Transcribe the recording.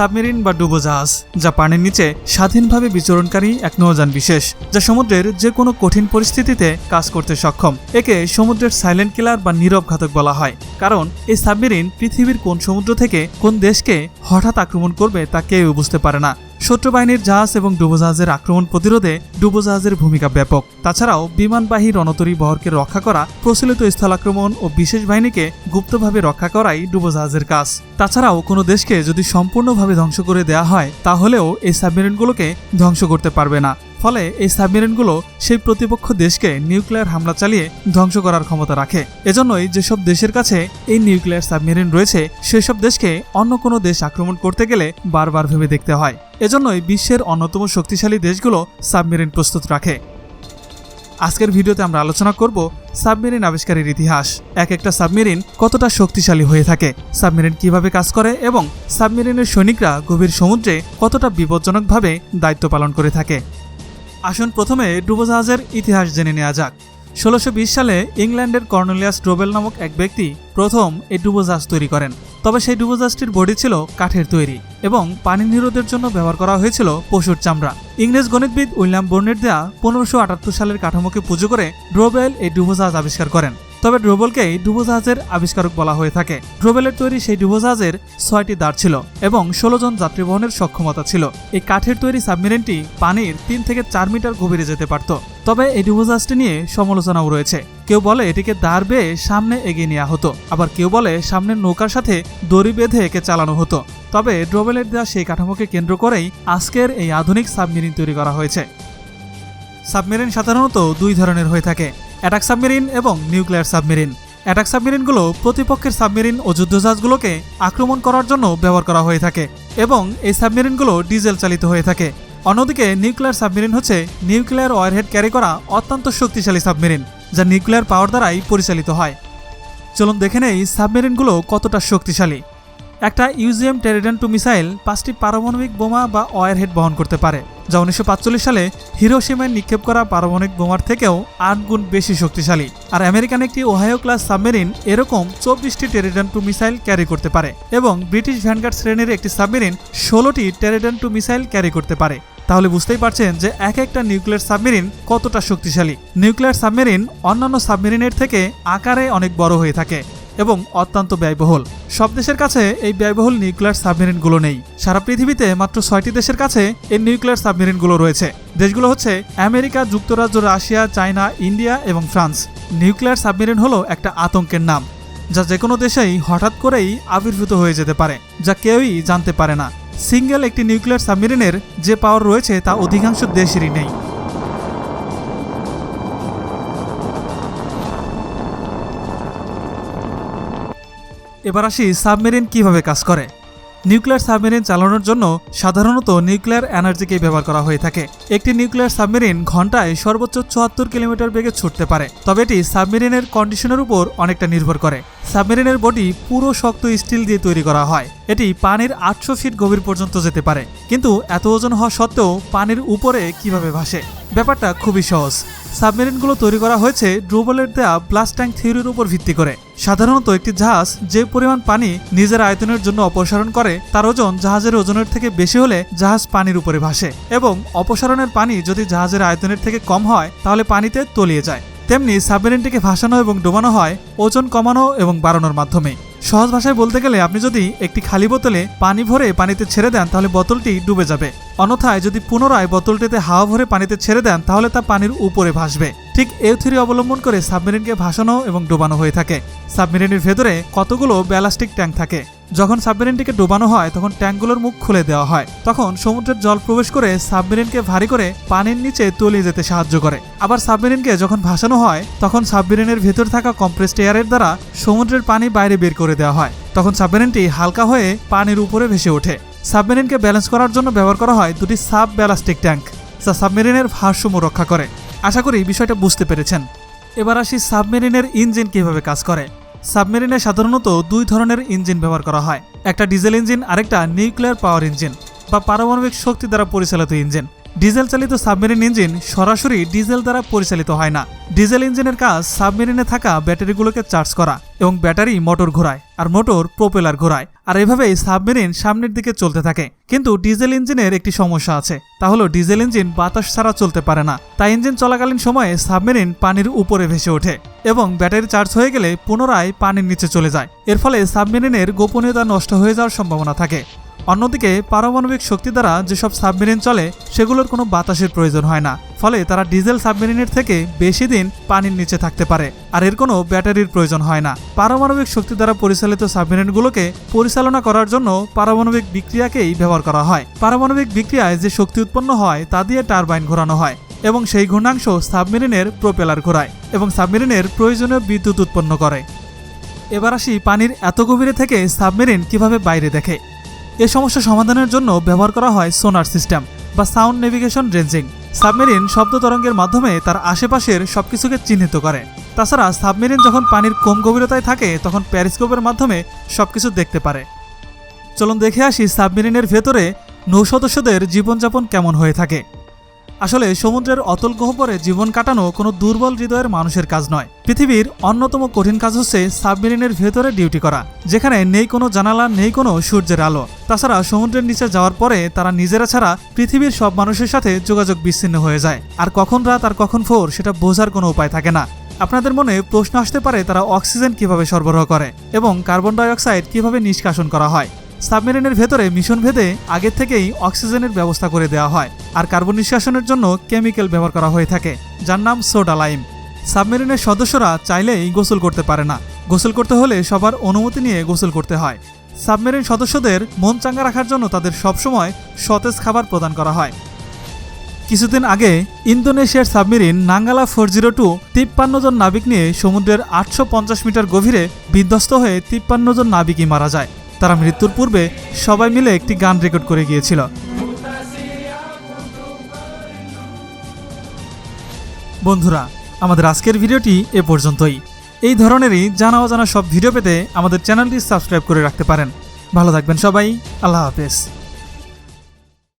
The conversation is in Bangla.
সাবমেরিন বা ডুবোজাহাজ, যা পানির নিচে স্বাধীনভাবে বিচরণকারী এক নৌযান বিশেষ, যা সমুদ্রের যে কোনো কঠিন পরিস্থিতিতে কাজ করতে সক্ষম। একে সমুদ্রের সাইলেন্ট কিলার বা নীরব ঘাতক বলা হয়, কারণ এই সাবমেরিন পৃথিবীর কোন সমুদ্র থেকে কোন দেশকে হঠাৎ আক্রমণ করবে তা কেউ বুঝতে পারে না। শত্রু বাহিনীর জাহাজ এবং ডুবোজাহাজের আক্রমণ প্রতিরোধে ডুবোজাহাজের ভূমিকা ব্যাপক। তাছাড়াও, বিমানবাহী রণতরী বহরকে রক্ষা করা, প্রচলিত স্থল আক্রমণ ও বিশেষ বাহিনীকে গুপ্তভাবে রক্ষা করাই ডুবোজাহাজের কাজ। তাছাড়াও, কোনো দেশকে যদি সম্পূর্ণভাবে ধ্বংস করে দেয়া হয়, তাহলেও এই সাবমেরিনগুলোকে ধ্বংস করতে পারবে না। ফলে এই সাবমেরিনগুলো সেই প্রতিপক্ষ দেশকে নিউক্লিয়ার হামলা চালিয়ে ধ্বংস করার ক্ষমতা রাখে। এজন্যই যেসব দেশের কাছে এই নিউক্লিয়ার সাবমেরিন রয়েছে, সেসব দেশকে অন্য কোনো দেশ আক্রমণ করতে গেলে বারবার ভেবে দেখতে হয়। এজন্যই বিশ্বের অন্যতম শক্তিশালী দেশগুলো সাবমেরিন প্রস্তুত রাখে। আজকের ভিডিওতে আমরা আলোচনা করব সাবমেরিন আবিষ্কারের ইতিহাস। এক একটা সাবমেরিন কতটা শক্তিশালী হয়ে থাকে, সাবমেরিন কীভাবে কাজ করে এবং সাবমেরিনের সৈনিকরা গভীর সমুদ্রে কতটা বিপজ্জনকভাবে দায়িত্ব পালন করে থাকে। আসুন প্রথমে ডুবোজাহাজের ইতিহাস জেনে নেওয়া যাক। ষোলোশো সালে ইংল্যান্ডের কর্নেলিয়াস ড্রোবেল নামক এক ব্যক্তি প্রথম এই ডুবোজাহাজ তৈরি করেন। তবে সেই ডুবোজাহাজটির বডি ছিল কাঠের তৈরি এবং পানি নিরোধের জন্য ব্যবহার করা হয়েছিল পশুর চামড়া। ইংরেজ গণিতবিদ উইলিয়াম বর্নের দেয়া পনেরোশো সালের কাঠামোকে পুজো করে ড্রোবেল এই ডুবোজাহাজ আবিষ্কার করেন। তবে ড্রোবেলকেই ডুবোজাহাজের আবিষ্কারক বলা হয়ে থাকে। ড্রোবেলের তৈরি সেই ডুবোজাহাজের ছয়টি দাঁড় ছিল এবং ষোলো জন যাত্রী বহনের সক্ষমতা ছিল। এই কাঠের তৈরি সাবমেরিনটি পানির তিন থেকে চার মিটার গভীরে যেতে পারত। তবে এই ডুবোজাহাজটি নিয়ে সমালোচনাও রয়েছে। কেউ বলে এটিকে দাঁড় বেয়ে সামনে এগিয়ে নেওয়া হতো। আবার কেউ বলে সামনের নৌকার সাথে দড়ি বেঁধে একে চালানো হতো। তবে ড্রোবেলের দেওয়া সেই কাঠামোকে কেন্দ্র করেই আজকের এই আধুনিক সাবমেরিন তৈরি করা হয়েছে। সাবমেরিন সাধারণত দুই ধরনের হয়ে থাকে। অ্যাটাক সাবমেরিন এবং নিউক্লিয়ার সাবমেরিন। অ্যাটাক সাবমেরিনগুলো প্রতিপক্ষের সাবমেরিন ও যুদ্ধজাহাজগুলোকে আক্রমণ করার জন্য ব্যবহার করা হয়ে থাকে এবং এই সাবমেরিনগুলো ডিজেল চালিত হয়ে থাকে। অন্যদিকে নিউক্লিয়ার সাবমেরিন হচ্ছে নিউক্লিয়ার ওয়ারহেড ক্যারি করা অত্যন্ত শক্তিশালী সাবমেরিন, যা নিউক্লিয়ার পাওয়ার দ্বারাই পরিচালিত হয়। চলুন দেখে নেই সাবমেরিনগুলো কতটা শক্তিশালী। একটা ইউজিএম টেরিডান টু মিসাইল পাঁচটি পারমাণবিক বোমা বা ওয়ারহেড বহন করতে পারে। যা উনিশশো সালে হিরোসীমায় নিক্ষেপ করা পারমাণবিক বোমার থেকেও আট গুণ বেশি শক্তিশালী। আর আমেরিকান একটি ওহায়ো ক্লাস সাবমেরিন এরকম চব্বিশটি টেরিডান টু মিসাইল ক্যারি করতে পারে এবং ব্রিটিশ ভ্যানগার্ড শ্রেণির একটি সাবমেরিন ষোলোটি টেরিডান টু মিসাইল ক্যারি করতে পারে। তাহলে বুঝতেই পারছেন যে এক একটা নিউক্লিয়ার সাবমেরিন কতটা শক্তিশালী। নিউক্লিয়ার সাবমেরিন অন্যান্য সাবমেরিনের থেকে আকারে অনেক বড় হয়ে থাকে। এবং অত্যন্ত ব্যয়বহুল। সব দেশের কাছে এই ব্যয়বহুল নিউক্লিয়ার সাবমেরিনগুলো নেই। সারা পৃথিবীতে মাত্র ছয়টি দেশের কাছে এই নিউক্লিয়ার সাবমেরিনগুলো রয়েছে। দেশগুলো হচ্ছে আমেরিকা, যুক্তরাজ্য, রাশিয়া, চায়না, ইন্ডিয়া এবং ফ্রান্স। নিউক্লিয়ার সাবমেরিন হলো একটা আতঙ্কের নাম, যা যে কোনো দেশেই হঠাৎ করেই আবির্ভূত হয়ে যেতে পারে, যা কেউই জানতে পারে না। সিঙ্গেল একটি নিউক্লিয়ার সাবমেরিনের যে পাওয়ার রয়েছে তা অধিকাংশ দেশেরই নেই। এবার আসি সাবমেরিন কীভাবে কাজ করে। নিউক্লিয়ার সাবমেরিন চালানোর জন্য সাধারণত নিউক্লিয়ার এনার্জিকে ব্যবহার করা হয়ে থাকে। একটি নিউক্লিয়ার সাবমেরিন ঘন্টায় সর্বোচ্চ চুয়াত্তর কিলোমিটার বেগে ছুটতে পারে, তবে এটি সাবমেরিনের কন্ডিশনের উপর অনেকটা নির্ভর করে। সাবমেরিনের বডি পুরো শক্ত স্টিল দিয়ে তৈরি করা হয়, এটি পানির আটশো ফিট গভীর পর্যন্ত যেতে পারে, কিন্তু এত ওজন হওয়া সত্ত্বেও পানির উপরে কীভাবে ভাসে? ব্যাপারটা খুবই সহজ। সাবমেরিনগুলো তৈরি করা হয়েছে ড্রোবলের দেয়া ব্লাস্ট ট্যাঙ্ক থিওরির উপর ভিত্তি করে। সাধারণত একটি জাহাজ যে পরিমাণ পানি নিজের আয়তনের জন্য অপসারণ করে, তার ওজন জাহাজের ওজনের থেকে বেশি হলে জাহাজ পানির উপরে ভাসে এবং অপসারণের পানি যদি জাহাজের আয়তনের থেকে কম হয়, তাহলে পানিতে তলিয়ে যায়। তেমনি সাবমেরিনটিকে ভাসানো এবং ডোবানো হয়, ওজন কমানো এবং বাড়ানোর মাধ্যমে। সহজ ভাষায় বলতে গেলে, আপনি যদি একটি খালি বোতলে পানি ভরে পানিতে ছেড়ে দেন, তাহলে বোতলটি ডুবে যাবে। অন্যথায় যদি পুনরায় বোতলটিতে হাওয়া ভরে পানিতে ছেড়ে দেন, তাহলে তা পানির উপরে ভাসবে। ঠিক এই থিরি অবলম্বন করে সাবমেরিনকে ভাসানো এবং ডোবানো হয়ে থাকে। সাবমেরিনের ভেতরে কতগুলো ব্যালাস্টিক ট্যাঙ্ক থাকে? যখন সাবমেরিনটিকে ডোবানো হয়, তখন ট্যাঙ্কগুলোর মুখ খুলে দেওয়া হয়। তখন সমুদ্রের জল প্রবেশ করে সাবমেরিনকে ভারী করে পানির নিচে তলিয়ে যেতে সাহায্য করে। আবার সাবমেরিনকে যখন ভাসানো হয়, তখন সাবমেরিনের ভেতর থাকা কম্প্রেসড এয়ারের দ্বারা সমুদ্রের পানি বাইরে বের করে দেওয়া হয়। তখন সাবমেরিনটি হালকা হয়ে পানির উপরে ভেসে ওঠে। সাবমেরিনকে ব্যালেন্স করার জন্য ব্যবহার করা হয় দুটি সাব ব্যালাস্টিক ট্যাঙ্ক, যা সাবমেরিনের ভারসাম্য রক্ষা করে। আশা করি বিষয়টা বুঝতে পেরেছেন। এবার আসি সাবমেরিনের ইঞ্জিন কীভাবে কাজ করে। সাবমেরিনে সাধারণত দুই ধরনের ইঞ্জিন ব্যবহার করা হয়। একটা ডিজেল ইঞ্জিন, আরেকটা নিউক্লিয়ার পাওয়ার ইঞ্জিন বা পারমাণবিক শক্তি দ্বারা পরিচালিত ইঞ্জিন। ডিজেল চালিত সাবমেরিন ইঞ্জিন সরাসরি ডিজেল দ্বারা পরিচালিত হয় না। ডিজেল ইঞ্জিনের কাজ সাবমেরিনে থাকা ব্যাটারিগুলোকে চার্জ করা এবং ব্যাটারি মোটর ঘোরায় আর মোটর প্রোপেলার ঘোরায় আর এভাবেই সাবমেরিন সামনের দিকে চলতে থাকে। কিন্তু ডিজেল ইঞ্জিনের একটি সমস্যা আছে। তা হলো ডিজেল ইঞ্জিন বাতাস ছাড়া চলতে পারে না। তাই ইঞ্জিন চলাকালীন সময়ে সাবমেরিন পানির উপরে ভেসে ওঠে এবং ব্যাটারি চার্জ হয়ে গেলে পুনরায় পানির নিচে চলে যায়। এর ফলে সাবমেরিনের গোপনীয়তা নষ্ট হয়ে যাওয়ার সম্ভাবনা থাকে। অন্যদিকে পারমাণবিক শক্তি দ্বারা যেসব সাবমেরিন চলে, সেগুলোর কোনো বাতাসের প্রয়োজন হয় না। ফলে তারা ডিজেল সাবমেরিনের থেকে বেশি দিন পানির নিচে থাকতে পারে, আর এর কোনো ব্যাটারির প্রয়োজন হয় না। পারমাণবিক শক্তি দ্বারা পরিচালিত সাবমেরিনগুলোকে পরিচালনা করার জন্য পারমাণবিক বিক্রিয়াকেই ব্যবহার করা হয়। পারমাণবিক বিক্রিয়ায় যে শক্তি উৎপন্ন হয়, তা দিয়ে টারবাইন ঘোরানো হয় এবং সেই ঘূর্ণাংশ সাবমেরিনের প্রোপেলার ঘোরায় এবং সাবমেরিনের প্রয়োজনীয় বিদ্যুৎ উৎপন্ন করে। এবার আসি পানির এত গভীরে থেকে সাবমেরিন কীভাবে বাইরে দেখে। এ সমস্যা সমাধানের জন্য ব্যবহার করা হয় সোনার সিস্টেম বা সাউন্ড নেভিগেশন রেঞ্জিং সাবমেরিন শব্দ তরঙ্গের মাধ্যমে তার আশেপাশের সবকিছুকে চিহ্নিত করে। তাছাড়া সাবমেরিন যখন পানির কম গভীরতায় থাকে, তখন প্যারিস্কোপের মাধ্যমে সবকিছু দেখতে পারে। চলুন দেখে আসি সাবমেরিনের ভেতরে নৌ সদস্যদের জীবনযাপন কেমন হয়ে থাকে। আসলে সমুদ্রের অতল গহ্বরে জীবন কাটানো কোনো দুর্বল হৃদয়ের মানুষের কাজ নয়। পৃথিবীর অন্যতম কঠিন কাজ হচ্ছে সাবমেরিনের ভেতরে ডিউটি করা, যেখানে নেই কোনো জানালা, নেই কোনো সূর্যের আলো। তাছাড়া সমুদ্রের নিচে যাওয়ার পরে তারা নিজেরা ছাড়া পৃথিবীর সব মানুষের সাথে যোগাযোগ বিচ্ছিন্ন হয়ে যায়, আর কখন রাত আর কখন ভোর সেটা বোঝার কোনো উপায় থাকে না। আপনাদের মনে প্রশ্ন আসতে পারে তারা অক্সিজেন কীভাবে সরবরাহ করে এবং কার্বন ডাইঅক্সাইড কীভাবে নিষ্কাশন করা হয়। সাবমেরিনের ভেতরে মিশন ভেদে আগে থেকেই অক্সিজেনের ব্যবস্থা করে দেওয়া হয়, আর কার্বন নিষ্কাশনের জন্য কেমিক্যাল ব্যবহার করা হয়ে থাকে, যার নাম সোডা লাইম সাবমেরিনের সদস্যরা চাইলেই গোসল করতে পারে না। গোসল করতে হলে সবার অনুমতি নিয়ে গোসল করতে হয়। সাবমেরিন সদস্যদের মন চাঙ্গা রাখার জন্য তাদের সবসময় সতেজ খাবার প্রদান করা হয়। কিছুদিন আগে ইন্দোনেশিয়ার submarine Nanggala four zero two তিপ্পান্ন জন নাবিক নিয়ে সমুদ্রের আটশো পঞ্চাশ মিটার গভীরে বিধ্বস্ত হয়ে তিপ্পান্ন জন নাবিকই মারা যায়। তারা মৃত্যুর পূর্বে সবাই মিলে একটি গান রেকর্ড করে গিয়েছিল। বন্ধুরা, আমাদের আজকের ভিডিওটি এ পর্যন্তই। এই ধরনেরই জানা অজানা সব ভিডিও পেতে আমাদের চ্যানেলটি সাবস্ক্রাইব করে রাখতে পারেন। ভালো থাকবেন সবাই। আল্লাহ হাফেজ।